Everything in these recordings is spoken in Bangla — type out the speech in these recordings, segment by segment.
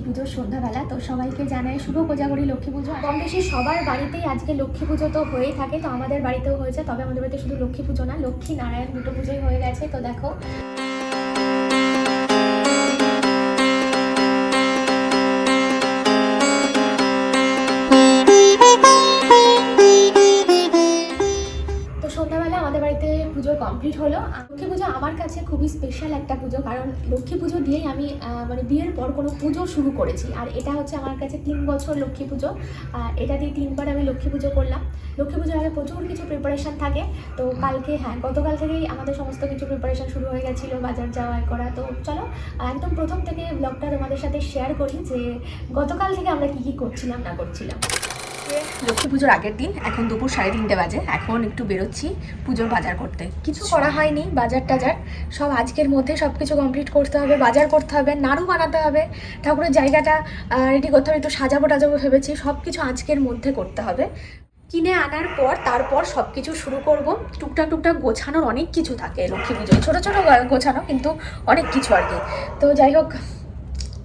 লক্ষ্মী পুজোর সন্ধ্যাবেলা। তো সবাইকে জানাই শুভ করি লক্ষ্মী পুজো। কম বেশি সবার বাড়িতেই আজকে লক্ষ্মী পুজো তো হয়েই থাকে। তো আমাদের বাড়িতেও হয়েছে। তবে আমাদের বাড়িতে শুধু লক্ষ্মী পুজো না, লক্ষ্মী নারায়ণ দুটো পুজোই হয়ে গেছে। তো দেখো। কমপ্লিট হলো। লক্ষ্মী পুজো আমার কাছে খুবই স্পেশাল একটা পুজো, কারণ লক্ষ্মী পুজো দিয়েই আমি মানে বিয়ের পর কোনো পুজো শুরু করেছি। আর এটা হচ্ছে আমার কাছে তিন বছর লক্ষ্মী পুজো। এটা দিয়ে তিনবার আমি লক্ষ্মী পুজো করলাম। লক্ষ্মী পুজোর আগে প্রচুর কিছু প্রিপারেশন থাকে। তো কালকে হ্যাঁ গতকাল থেকেই আমাদের সমস্ত কিছু প্রিপারেশান শুরু হয়ে গেছিল বাজার যাওয়া করা। তো চলো একদম প্রথম থেকে ব্লগটা তোমাদের সাথে শেয়ার করি যে গতকাল থেকে আমরা কী কী করছিলাম, না করছিলাম। লক্ষ্মী পুজোর আগের দিন, এখন দুপুর সাড়ে তিনটে বাজে, এখন একটু বেরোচ্ছি পুজোর বাজার করতে। কিছু করা হয়নি, বাজার টাজার, সব আজকের মধ্যে সব কিছু কমপ্লিট করতে হবে, বাজার করতে হবে, নাড়ু বানাতে হবে, ঠাকুরের জায়গাটা রেডি করতে হবে, একটু সাজাবো টাজাবো ভেবেছি সব কিছু আজকের মধ্যে করতে হবে। কিনে আনার পর, তারপর সব কিছু শুরু করব। টুকটাক টুকটাক গোছানোর অনেক কিছু থাকে লক্ষ্মী পুজোয়, ছোটো ছোটো গোছানো কিন্তু অনেক কিছু আর কি। তো যাই হোক,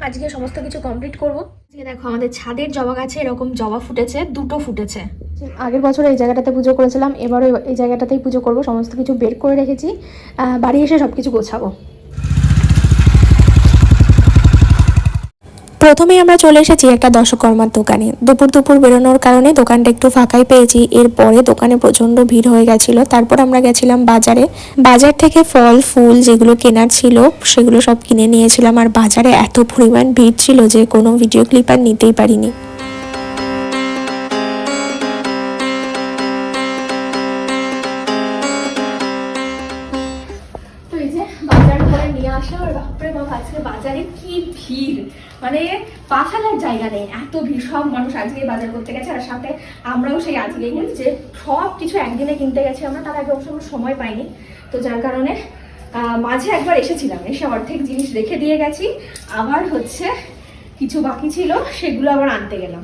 আজকে সমস্ত কিছু কমপ্লিট করব। দেখো আমাদের ছাদের জবা গাছে এরকম জবা ফুটেছে, দুটো ফুটেছে। আগের বছর এই জায়গাটাতে পুজো করেছিলাম, এবারও এই জায়গাটাতেই পুজো করব, সমস্ত কিছু বের করে রেখেছি। বাড়ি এসে সব কিছু গোছাবো। প্রথমেই আমরা চলে এসেছি একটা দশকর্মার দোকানে। দুপুর দুপুর বেরোনোর কারণে দোকানটা একটু ফাঁকাই পেয়েছি। এরপরে দোকানে প্রচণ্ড ভিড় হয়ে গেছিল। তারপর আমরা গেছিলাম বাজারে। বাজার থেকে ফল, ফুল যেগুলো কেনার ছিল, সেগুলো সব কিনে নিয়েছিলাম। আর বাজারে এত পরিমাণ ভিড় ছিল যে কোনো ভিডিও ক্লিপ আর নিতেই পারিনি। মানে পা ফেলার জায়গা নেই। এত সব মানুষ আজকে বাজার করতে গেছে আর সাথে আমরাও সেই আজকেই গেছি যে সব কিছু একদিনে কিনতে গেছি আমরা, তার আগে অবশ্য সময় পাইনি। তো যার কারণে মাঝে একবার এসেছিলাম, এসে অর্ধেক জিনিস রেখে দিয়ে গেছি। আবার হচ্ছে কিছু বাকি ছিল, সেগুলো আবার আনতে গেলাম।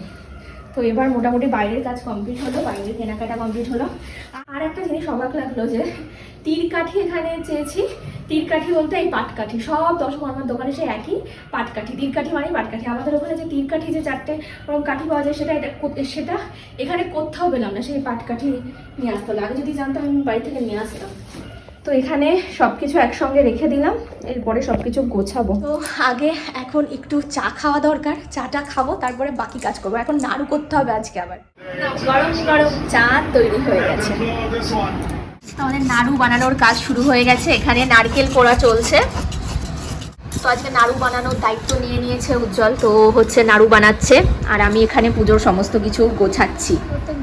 তো এবার মোটামুটি বাইরের কাজ কমপ্লিট হলো, বাইরের কেনাকাটা কমপ্লিট হলো। আর একটা জিনিস অবাক লাগল যে তীর কাঠি এখানে চেয়েছি তীর কাঠি বলতে এই পাটকাঠি। সব দশকর্মার দোকানে সে একই পাটকাঠি। তীর কাঠি মানে পাটকাঠি। আমাদের ওখানে যে তীর কাঠি যে চারটে ওরকম কাঠি পাওয়া যায় সেটা এটা সেটা এখানে কোথাও পেলাম না। সেই পাটকাঠি নিয়ে আসতে হলো। আগে যদি জানতাম আমি বাড়ি থেকে নিয়ে আসতাম। তো এখানে সব কিছু একসঙ্গে রেখে দিলাম। এরপরে সব কিছু গোছাবো। তো আগে এখন একটু চা খাওয়া দরকার। চাটা খাব তারপরে বাকি কাজ করব। এখন নাড়ু করতে হবে আজকে আবার। গরম গরম চা তৈরি হয়ে গেছে। আমাদের নাড়ু বানানোর কাজ শুরু হয়ে গেছে। এখানে নারকেল কোড়া চলছে। তো আজকে নাড়ু বানানোর দায়িত্ব নিয়ে নিয়েছে উজ্জ্বল। তো হচ্ছে নাড়ু বানাচ্ছে। আর আমি এখানে পুজোর সমস্ত কিছু গোছাচ্ছি। প্রত্যেক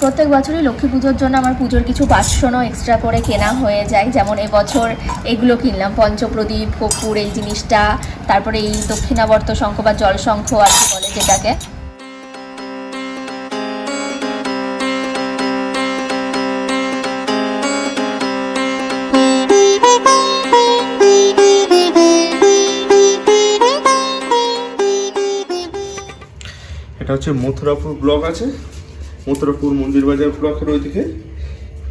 প্রত্যেক বছরই লক্ষ্মী পুজোর জন্য আমার পুজোর কিছু বাসনও এক্সট্রা করে কেনা হয়ে যায়। যেমন এবছর এগুলো কিনলাম। পঞ্চপ্রদীপ কপুর এই জিনিসটা, তারপরে এই দক্ষিণাবর্ত শঙ্খ বা জল শঙ্খ আর কি বলে যেটাকে। হচ্ছে মথুরাপুর ব্লক আছে। মথুরাপুর মন্দির বাজার ব্লকের ওইদিকে।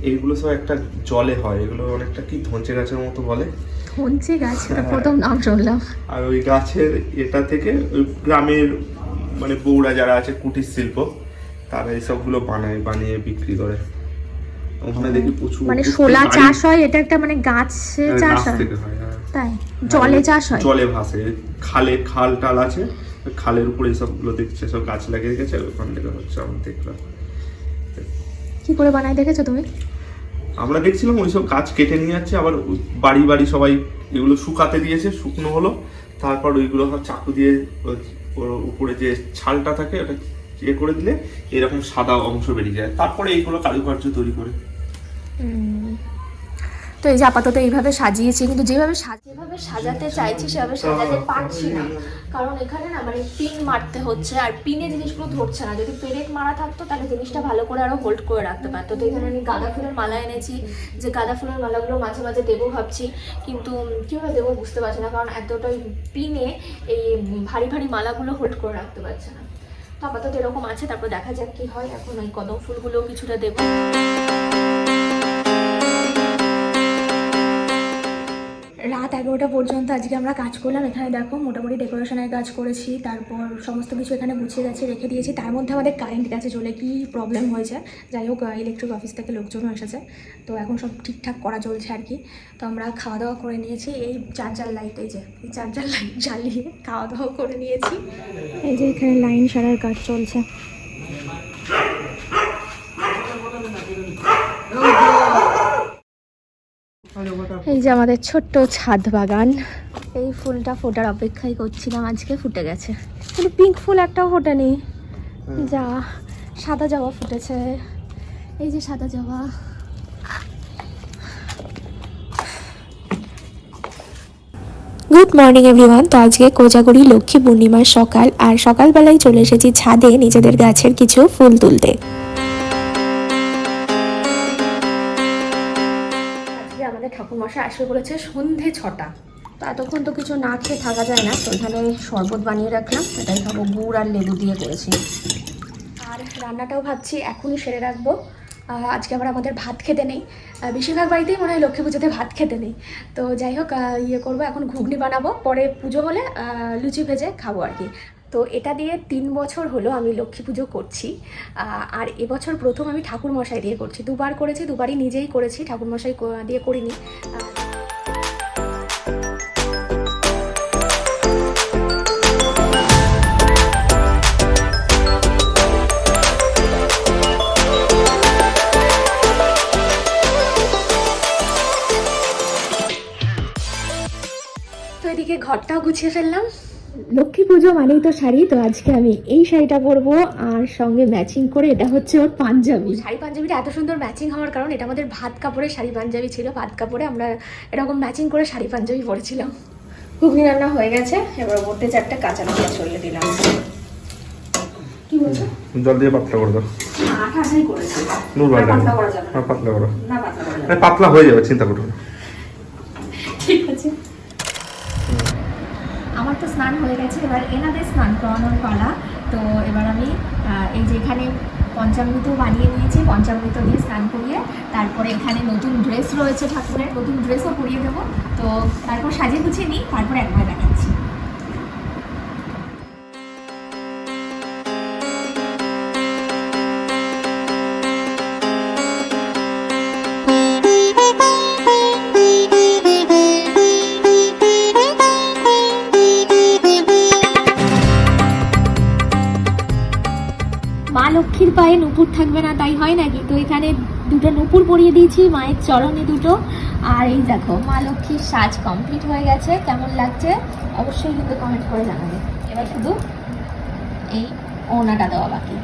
এইগুলো সব একটা জলে হয়। এগুলো অনেকটা কি ধনচে গাছের মতো বলে। গাছ এটা প্রথম নাম শুনলাম। আর ওই গাছের এটা থেকে ওই গ্রামের মানে বউরা যারা আছে কুটির শিল্প তারা এইসবগুলো বানায় বানিয়ে বিক্রি করে। ওখানে দেখি প্রচুর মানে শোলা চাষ হয় এটা একটা মানে গাছে হ্যাঁ, চাষ হয়। হয় হ্যাঁ। তাই জলে চাষ হয়? জলে ভাসে। খালে খাল টাল আছে। খালের উপরে এইসবগুলো দেখছে সব গাছ লাগিয়ে গেছে ওখান থেকে হচ্ছে আমি দেখলাম। কি করে বানায় দেখেছ তুমি? আমরা দেখছিলাম ওইসব গাছ কেটে নিয়ে যাচ্ছে আবার বাড়ি বাড়ি সবাই এগুলো শুকাতে দিয়েছে শুকনো হলো। তারপর ওইগুলো সব চাকু দিয়ে ওর উপরে যে ছালটা থাকে ওটা ইয়ে করে দিলে এরকম সাদা অংশ বেরিয়ে যায়। তারপরে এইগুলো কারুকার্য তৈরি করে। তো এই যে আপাতত এইভাবে সাজিয়েছি, কিন্তু যেভাবে যেভাবে সাজাতে চাইছি, সেভাবে সাজাতে পারছি না। কারণ এখানে না মানে পিন মারতে হচ্ছে, আর পিনে জিনিসগুলো ধরছে না। যদি পেরেক মারা থাকতো, তাহলে জিনিসটা ভালো করে আরও হোল্ড করে রাখতে পারতো। তো এখানে আমি গাঁদা ফুলের মালা এনেছি, যে গাঁদা ফুলের মালাগুলো মাঝে মাঝে দেবো ভাবছি, কিন্তু কীভাবে দেবো বুঝতে পারছি না, কারণ এতটাই পিনে এই ভারী ভারী মালাগুলো হোল্ড করে রাখতে পারছে না। তো আপাতত এরকম আছে, তারপর দেখা যাক কি হয়। এখন ওই কদম ফুলগুলোও কিছুটা দেবো। রাত এগারোটা পর্যন্ত আজকে আমরা কাজ করলাম। এখানে দেখো মোটামুটি ডেকোরেশনের কাজ করেছি, তারপর সমস্ত কিছু এখানে গুছিয়ে গেছে রেখে দিয়েছি। তার মধ্যে আমাদের কারেন্ট গেছে চলে, কি প্রবলেম হয়েছে? যাই হোক ইলেকট্রিক অফিস থেকে লোকজনও এসেছে। তো এখন সব ঠিকঠাক করা চলছে আর কি। তো আমরা খাওয়া দাওয়া করে নিয়েছি। এই চার্জার লাইট এই যে, এই চার্জার লাইট জ্বালিয়ে খাওয়া দাওয়া করে নিয়েছি। এই যে এখানে লাইন সারার কাজ চলছে। এই যে আমাদের ছোট্ট ছাদ বাগান। এই ফুলটা ফোটার অপেক্ষাই করছিলাম আজকে ফুটে গেছে। কিন্তু পিঙ্ক ফুল একটাও ফোটেনি। যা সাদা জবা ফুটেছে। এই যে সাদা জবা। গুড মর্নিং এভরিওয়ান তো আজকে কোজাগরি লক্ষ্মী পূর্ণিমার সকাল আর সকালবেলায় চলে এসেছি ছাদে নিজেদের গাছের কিছু ফুল তুলতে। ঠাকুরমশাই আসবে বলেছে সন্ধে ছটা। তো এতক্ষণ তো কিছু না খেয়ে থাকা যায় না, তো এখানে শরবত বানিয়ে রাখলাম। এটাই খাব গুড় আর লেবু দিয়ে করেছি। আর রান্নাটাও ভাবছি, এখনই সেরে রাখব। আজকে আবার আমাদের ভাত খেতে নেই। বেশিরভাগ বাড়িতেই মনে হয় লক্ষ্মী পুজোতে ভাত খেতে নেই। তো যাই হোক ইয়ে করব, এখন ঘুগনি বানাবো। পরে পুজো হলে লুচি ভেজে খাব আর কি। তো এটা দিয়ে তিন বছর হলো আমি লক্ষ্মী পুজো করছি। আর এবছর প্রথম আমি ঠাকুর মশাই দিয়ে করছি। দুবার করেছি, দুবারই নিজেই করেছি ঠাকুর মশাই দিয়ে করিনি। তো এদিকে ঘরটাও গুছিয়ে ফেললাম। লক্ষ্মী পুজো মানেই তো শাড়ি তো আজকে আমি এই শাড়িটা পরবো আর সঙ্গে ম্যাচিং করে এটা হচ্ছে ওর পাঞ্জাবি। শাড়ি পাঞ্জাবিটা এত সুন্দর ম্যাচিং হওয়ার কারণ এটা আমাদের ভাত কাপড়ের শাড়ি পাঞ্জাবি ছিল ভাত কাপড়ে আমরা এরকম ম্যাচিং করে শাড়ি পাঞ্জাবি পরেছিলাম। ঘুগনি রান্না হয়ে গেছে এবার ওপরতে চারটে কাঁচা লঙ্কা ছড়িয়ে দিলাম। কি বলছো? জল দিয়ে পাতলা করে দাও। আঠা আঠাই করেছি। নুর পাতলা করা যাবে না। হ্যাঁ পাতলা করো। না পাতলা করা না। মানে পাতলা হয়ে যাবে চিন্তা করো না। ঠিক আছে আমার তো স্নান হয়ে গেছে, এবার এনাদের স্নান করানোর পালা। তো এবার আমি এই যে এখানে পঞ্চামৃত বানিয়ে নিয়েছি, পঞ্চামৃত দিয়ে স্নান করিয়ে তারপরে এখানে নতুন ড্রেস রয়েছে ঠাকুরের, নতুন ড্রেসও পরিয়ে দেবো। তো তারপর সাজিয়ে গুছিয়ে নিই, তারপরে একবার দেখাচ্ছি। পায়ে নুপুর থাকবে না, তাই হয় নাকি? তো এখানে দুটো নুপুর পরিয়ে দিয়েছি, মায়ের চরণে দুটো। আর এই দেখো, মা লক্ষ্মীর সাজ কমপ্লিট হয়ে গেছে। কেমন লাগছে? অবশ্যই কিন্তু কমেন্ট করে জানাবে। এবার শুধু এই ওনাটা দেওয়া বাকি।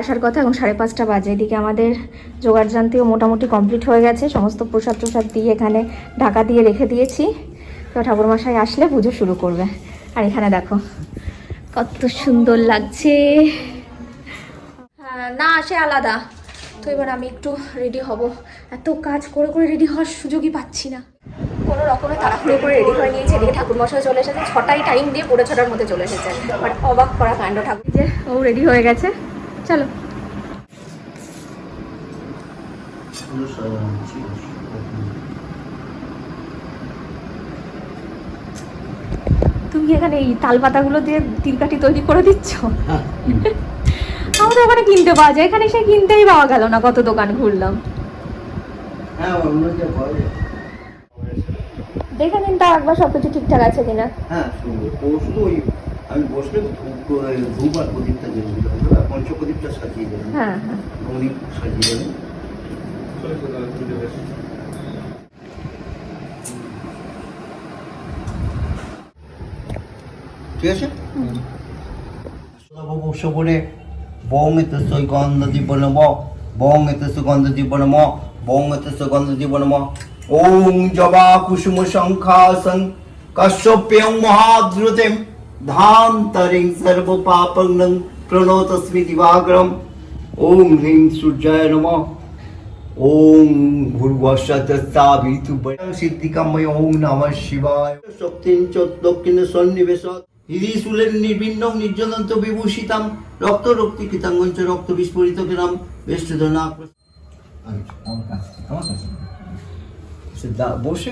আসার কথা এবং সাড়ে পাঁচটা বাজে। এদিকে আমাদের জোগাড় জানতেও মোটামুটি কমপ্লিট হয়ে গেছে। সমস্ত প্রসাদ প্রসাদ দিয়ে এখানে ঢাকা দিয়ে রেখে দিয়েছি। তো ঠাকুরমশাই আসলে পুজো শুরু করবে। আর এখানে দেখো কত সুন্দর লাগছে। হ্যাঁ, না আসে আলাদা। তো এবার আমি একটু রেডি হব। এত কাজ করে করে রেডি হওয়ার সুযোগই পাচ্ছি না। কোনো রকমে তাড়াহুড়ো করে রেডি হয়ে নিয়েছে। এদিকে ঠাকুর মশাই চলে এসেছে। ছটাই টাইম দিয়ে পড়ে ছটার মধ্যে চলে এসেছে। বাট অবাক করা কাণ্ড ঠাকুর যে ও রেডি হয়ে গেছে। চলো। তুমি এখানে এই তাল পাতাগুলো দিয়ে তিলকাঠি তৈরি করে দিচ্ছ? আমাদের ওখানে কিনতে পাওয়া যায়। এখানে সে কিনতেই পাওয়া গেল না কত দোকান ঘুরলাম। হ্যাঁ। দেখে নিন তা একবার সবকিছু ঠিকঠাক আছে কিনা। হ্যাঁ শুনব। শুধু ওই আমি বসলে ধূপ আর প্রদীপটা জ্বেলে দিলাম পঞ্চপ্রদীপটা সাজিয়ে দেবেন। হ্যাঁ হ্যাঁ। প্রদীপ সাজিয়ে দেবেন। ঠিক আছে? শোভনে বং এত গন্ধ জীবন ম বং এত সুগন্ধ জীবন ম বং এত সুগন্ধ জীবন ম ওং জবা কুসুম কশ্যপ্যং মহাদ্রুতিম ধান্তরিং সর্ব পাপং প্রণতস্মি দিবাগ্রম ওং হ্রিং সূর্যায় নমঃ ওম ভূর্বশতস্তাবিতু সিদ্ধিকাময় ওম নমঃ শিবায় শক্তিং চ দক্ষিণ সন্নিবেশত হৃদিশূলের নির্বিন্ন নির্জনন্ত বিভূষিতাম রক্ত রক্তি কৃতাঙ্গঞ্চ রক্ত বিস্ফোরিত সে দা- বসে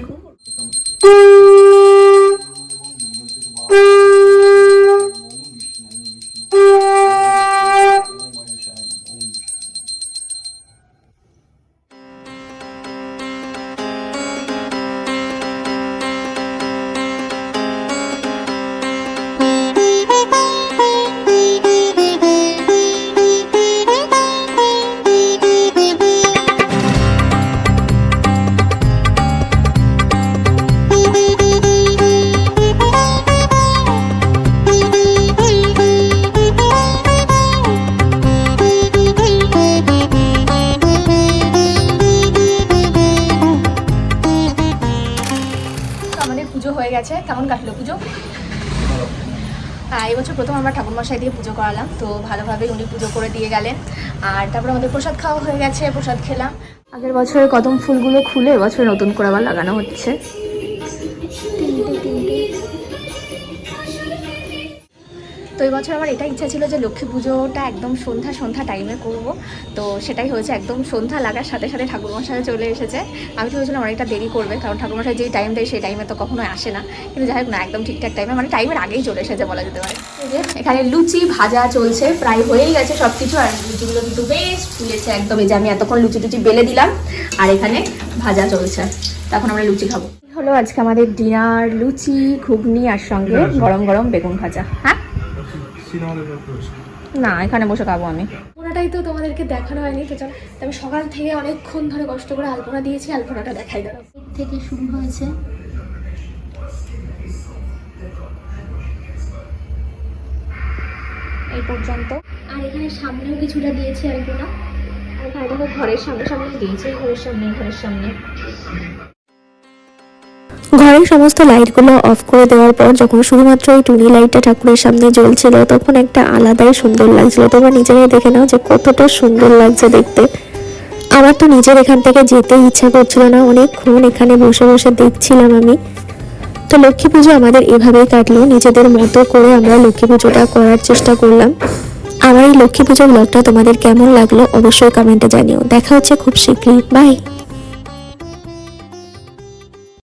Bye. কেমন কাটলো পুজো। হ্যাঁ বছর প্রথম আমরা ঠাকুরমশাই দিয়ে পুজো করালাম, তো ভালোভাবে উনি পুজো করে দিয়ে গেলেন। আর তারপরে আমাদের প্রসাদ খাওয়া হয়ে গেছে, প্রসাদ খেলাম। আগের বছরের কদম ফুলগুলো খুলে এবছর নতুন করে আবার লাগানো হচ্ছে। তো এবছর আমার এটা ইচ্ছা ছিল যে লক্ষ্মী পুজোটা একদম সন্ধ্যা সন্ধ্যা টাইমে করব। তো সেটাই হয়েছে একদম সন্ধ্যা লাগার সাথে সাথে ঠাকুরমশাই চলে এসেছে। আমি তো ভেবেছিলাম অনেকটা দেরি করবে কারণ ঠাকুরমশাই যেই টাইম দেয় সেই টাইমে তো কখনোই আসে না। কিন্তু যাই হোক না একদম ঠিকঠাক টাইমে মানে টাইমের আগেই চলে এসেছে বলা যেতে পারে। যে এখানে লুচি ভাজা চলছে প্রায় হয়েই গেছে সব কিছু আর লুচিগুলো কিন্তু বেশ ফুলেছে একদম। এই যে আমি এতক্ষণ লুচি টুচি বেলে দিলাম আর এখানে ভাজা চলছে। তখন আমরা লুচি খাব। হলো আজকে আমাদের ডিনার লুচি ঘুগনি আর সঙ্গে গরম গরম বেগুন ভাজা। হ্যাঁ? না এখানে বসে খাব আমি। আলপনাটাই তো তোমাদেরকে দেখানো হয়নি তো চলো আমি সকাল থেকে অনেকক্ষণ ধরে কষ্ট করে আলপনা দিয়েছি আলপনাটা দেখাই দাঁড়াও থেকে শুরু হয়েছে? এই পর্যন্ত। আর এখানে সামনেও কিছুটা দিয়েছি আলপনা। আর এখানে দেখো ঘরের সামনে সামনে দিয়েছি ঘরের সামনে ঘরের সামনে। ঘরের সমস্ত লাইটগুলো অফ করে দেওয়ার পর যখন শুধুমাত্র এই টুনি লাইটটা ঠাকুরের সামনে জ্বলছিল, তখন একটা আলাদাই সুন্দর লাগছিল। তোমরা নিজেরাই দেখে নাও যে কতটা সুন্দর লাগছে দেখতে। আমার তো নিজের এখান থেকে যেতে ইচ্ছা করছিল না, অনেকক্ষণ এখানে বসে বসে দেখছিলাম আমি। তো লক্ষ্মী পুজো আমাদের এভাবেই কাটলো, নিজেদের মতো করে আমরা লক্ষ্মী পুজোটা করার চেষ্টা করলাম। আমার এই লক্ষ্মী পুজো ব্লগটা তোমাদের কেমন লাগল অবশ্যই কমেন্টে জানিও। দেখা হচ্ছে খুব শীঘ্রই। বাই